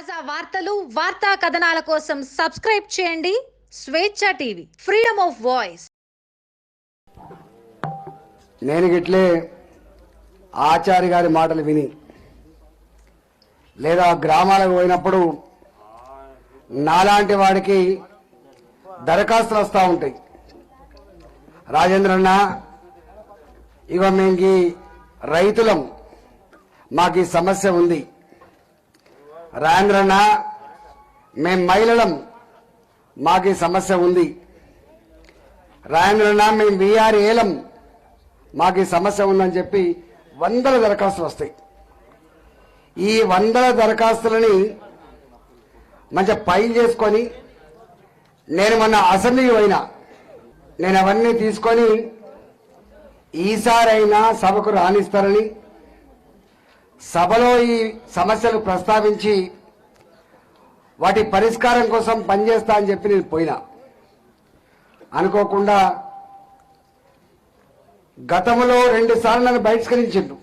తాజా వార్తలు వార్తా కథనాల కోసం సబ్స్క్రైబ్ చేయండి. స్వేచ్ఛ టీవీ ఫ్రీడమ్ ఆఫ్ వాయిస్. నేను గిట్లే ఆచారి గారి మాటలు విని లేదా గ్రామాలకు పోయినప్పుడు నాలాంటి వాడికి దరఖాస్తులు వస్తూ ఉంటాయి. రాజేంద్రన్న ఇక మేము రైతులం మాకు ఈ సమస్య ఉంది. రాజేంద్రన్న మేం మహిళలం మాకు ఈ సమస్య ఉంది. రాయంద్రన్న మేము వీఆర్ ఏలం మాకు ఈ సమస్య ఉందని చెప్పి వందల దరఖాస్తులు వస్తాయి. ఈ వందల దరఖాస్తులని మంచిగా పైల్ చేసుకొని నేను మొన్న అసెంబ్లీకి పోయినా నేను అవన్నీ తీసుకొని ఈసారైనా సభకు రాణిస్తారని సభలో ఈ సమస్యలు ప్రస్తావించి వాటి పరిష్కారం కోసం పనిచేస్తా అని చెప్పి నేను పోయినా. అనుకోకుండా గతంలో రెండుసార్లు నన్ను బహిష్కరించిండు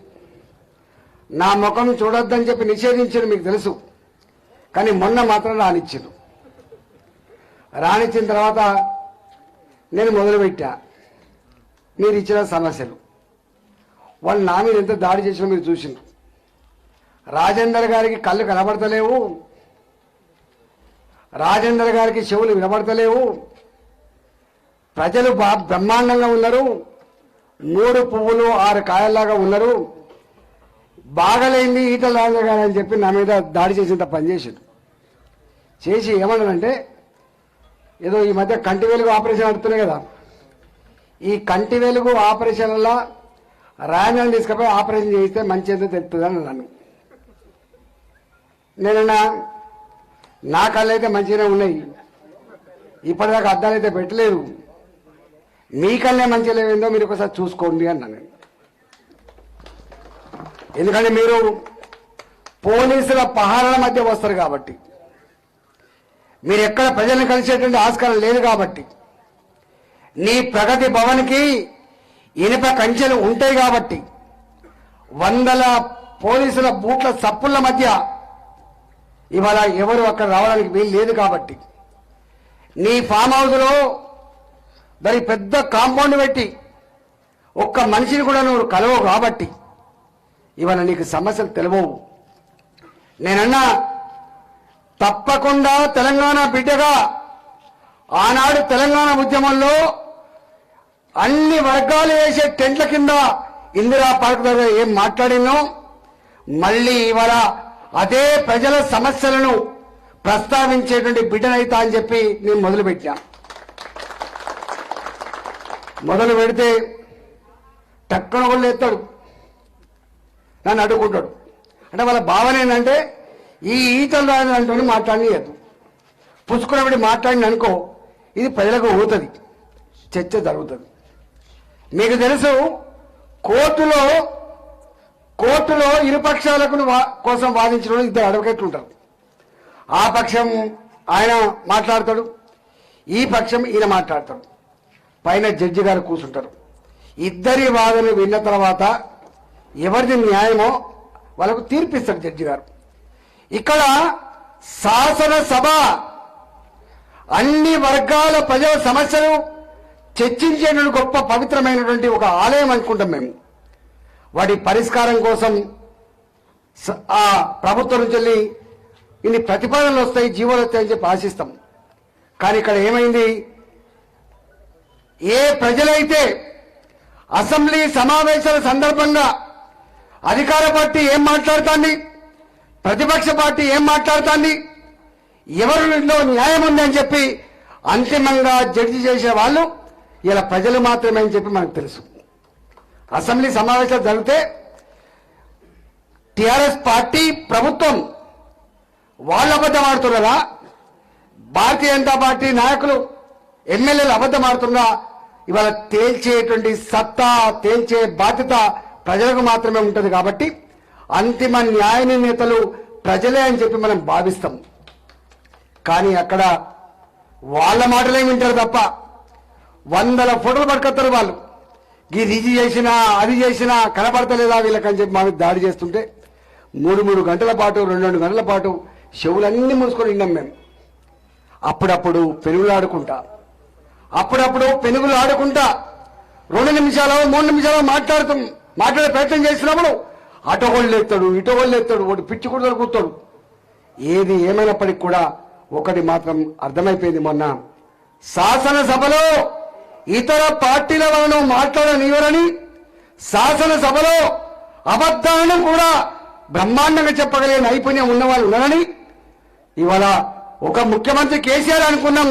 నా ముఖం చూడొద్దని చెప్పి నిషేధించిండు మీకు తెలుసు. కానీ మొన్న మాత్రం రానిచ్చిండు రానిచ్చిన తర్వాత నేను మొదలుపెట్టా. మీరు ఇచ్చిన సమస్యలు. వాళ్ళు నా మీద ఎంత దాడి చేసినా మీరు చూసిండ్రు. రాజేందర్ గారికి కళ్ళు కనబడతలేవు. రాజేందర్ గారికి చెవులు వినబడతలేవు. ప్రజలు బా బ్రహ్మాండంగా ఉన్నారు. మూడు పువ్వులు ఆరు కాయల్లాగా ఉన్నారు. బాగలేంది ఈటల రాజేందర్ గారు అని చెప్పి నా మీద దాడి చేసేంత పనిచేసిండు చేసి ఏమన్నానంటే ఏదో ఈ మధ్య కంటి వెలుగు ఆపరేషన్ నడుతున్నాయి కదా. ఈ కంటి వెలుగు ఆపరేషన్ల రాజధాని తీసుకుపోయి ఆపరేషన్ చేస్తే మంచి ఏదో నన్ను నేనన్నా నా కళ్ళైతే మంచిగానే ఉన్నాయి. ఇప్పటిదాకా అద్దాలైతే పెట్టలేదు. మీ కళ్ళే మంచిగా లేవేందో మీరు ఒకసారి చూసుకోండి అన్నా నేను. ఎందుకంటే మీరు పోలీసుల పహారాల మధ్య వస్తారు కాబట్టి. మీరు ఎక్కడ ప్రజలను కలిసేటువంటి ఆస్కారం లేదు కాబట్టి. నీ ప్రగతి భవన్కి ఇనుప కంచెలు ఉంటాయి కాబట్టి. వందల పోలీసుల బూట్ల సప్పుల మధ్య ఇవాళ ఎవరు అక్కడ రావడానికి వీలు లేదు కాబట్టి. నీ ఫామ్ హౌస్లో మరి పెద్ద కాంపౌండ్ పెట్టి ఒక్క మనిషిని కూడా నువ్వు కలవవు కాబట్టి ఇవాళ నీకు సమస్యలు తెలియవు నేనన్నా తప్పకుండా తెలంగాణ బిడ్డగా ఆనాడు తెలంగాణ ఉద్యమంలో అన్ని వర్గాలు వేసే టెంట్ల కింద ఇందిరా పార్క్ దగ్గర ఏం మాట్లాడినో మళ్ళీ ఇవాళ అదే ప్రజల సమస్యలను ప్రస్తావించేటువంటి బిడ్డనైతా అని చెప్పి నేను మొదలు పెట్టా మొదలు పెడితే టక్కన వాళ్ళు ఎత్తాడు నన్ను అడుగుకుంటాడు అంటే వాళ్ళ భావన ఏంటంటే ఈ ఈతలు రాని అంటూ మాట్లాడలేదు పుచ్చుకున్నప్పుడు మాట్లాడిన అనుకో ఇది ప్రజలకు పోతుంది చర్చ జరుగుతుంది. మీకు తెలుసు కోర్టులో కోర్టులో ఇరుపక్షాలకు వా- కోసం వాదించడం ఇద్దరు అడ్వకేట్లు ఉంటారు. ఆ పక్షం ఆయన మాట్లాడతాడు ఈ పక్షం ఈయన మాట్లాడతాడు. పైన జడ్జి గారు కూర్చుంటారు. ఇద్దరి వాదనలు విన్న తర్వాత ఎవరిది న్యాయమో వాళ్ళకు తీర్పిస్తారు జడ్జి గారు. ఇక్కడ శాసనసభ అన్ని వర్గాల ప్రజల సమస్యలు చర్చించేటువంటి గొప్ప పవిత్రమైనటువంటి ఒక ఆలయం అనుకుంటాం మేము. వాటి పరిష్కారం కోసం ఆ ప్రభుత్వం నుంచి వెళ్ళి ఇన్ని ప్రతిపాదనలు వస్తాయి జీవోలు వస్తాయని చెప్పి ఆశిస్తాం. కానీ ఇక్కడ ఏమైంది? ఏ ప్రజలైతే అసెంబ్లీ సమావేశాల సందర్భంగా అధికార పార్టీ ఏం మాట్లాడుతోంది ప్రతిపక్ష పార్టీ ఏం మాట్లాడుతోంది ఎవరిలో న్యాయం ఉంది అని చెప్పి అంతిమంగా జడ్జి చేసే వాళ్ళు ఇలా ప్రజలు మాత్రమే అని చెప్పి మనకు తెలుసు. అసెంబ్లీ సమావేశాలు జరిగితే టిఆర్ఎస్ పార్టీ ప్రభుత్వం వాళ్ళు అబద్ధం ఆడుతున్నారా? భారతీయ జనతా పార్టీ నాయకులు ఎమ్మెల్యేలు అబద్ధం ఆడుతున్నా ఇవాళ తేల్చేటువంటి సత్తా తేల్చే బాధ్యత ప్రజలకు మాత్రమే ఉంటుంది కాబట్టి అంతిమ న్యాయ నిర్ణేతలు ప్రజలే అని చెప్పి మనం భావిస్తాం. కానీ అక్కడ వాళ్ళ మాటలే వింటారు తప్ప వందల ఫోటోలు పట్టుకొస్తారు వాళ్ళు. ఇది ఇది చేసినా అది చేసినా కనపడతలేదా వీళ్ళకని చెప్పి మా మీద దాడి చేస్తుంటే మూడు మూడు గంటల పాటు రెండు రెండు గంటల పాటు చెవులన్నీ మూసుకొని విన్నాం మేము. అప్పుడప్పుడు పెనుగులు ఆడుకుంటా. అప్పుడప్పుడు పెనుగులు ఆడుకుంటా. రెండు నిమిషాలు మూడు నిమిషాలు మాట్లాడుతాం. మాట్లాడే ప్రయత్నం చేసినప్పుడు అటోగోళ్ళు ఎత్తాడు ఇటోగోళ్ళు ఎత్తాడు వాడు పిచ్చి కూడా కూర్తాడు. ఏది ఏమైనప్పటికీ కూడా ఒకటి మాత్రం అర్థమైపోయింది మొన్న. శాసనసభలో ఇతర పార్టీల వాళ్ళను మాట్లాడనివ్వరని శాసనసభలో అబద్ధాలను కూడా బ్రహ్మాండంగా చెప్పగలిగే నైపుణ్యం ఉన్నవాళ్ళు ఉన్నారని ఇవాళ ఒక ముఖ్యమంత్రి కేసీఆర్ అనుకున్నాం.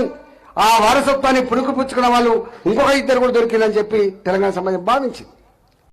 ఆ వారసత్వాన్ని పుణుకుపుచ్చుకున్న వాళ్ళు ఇంకొక ఇద్దరు కూడా దొరికిందని చెప్పి తెలంగాణ సమాజం భావించింది.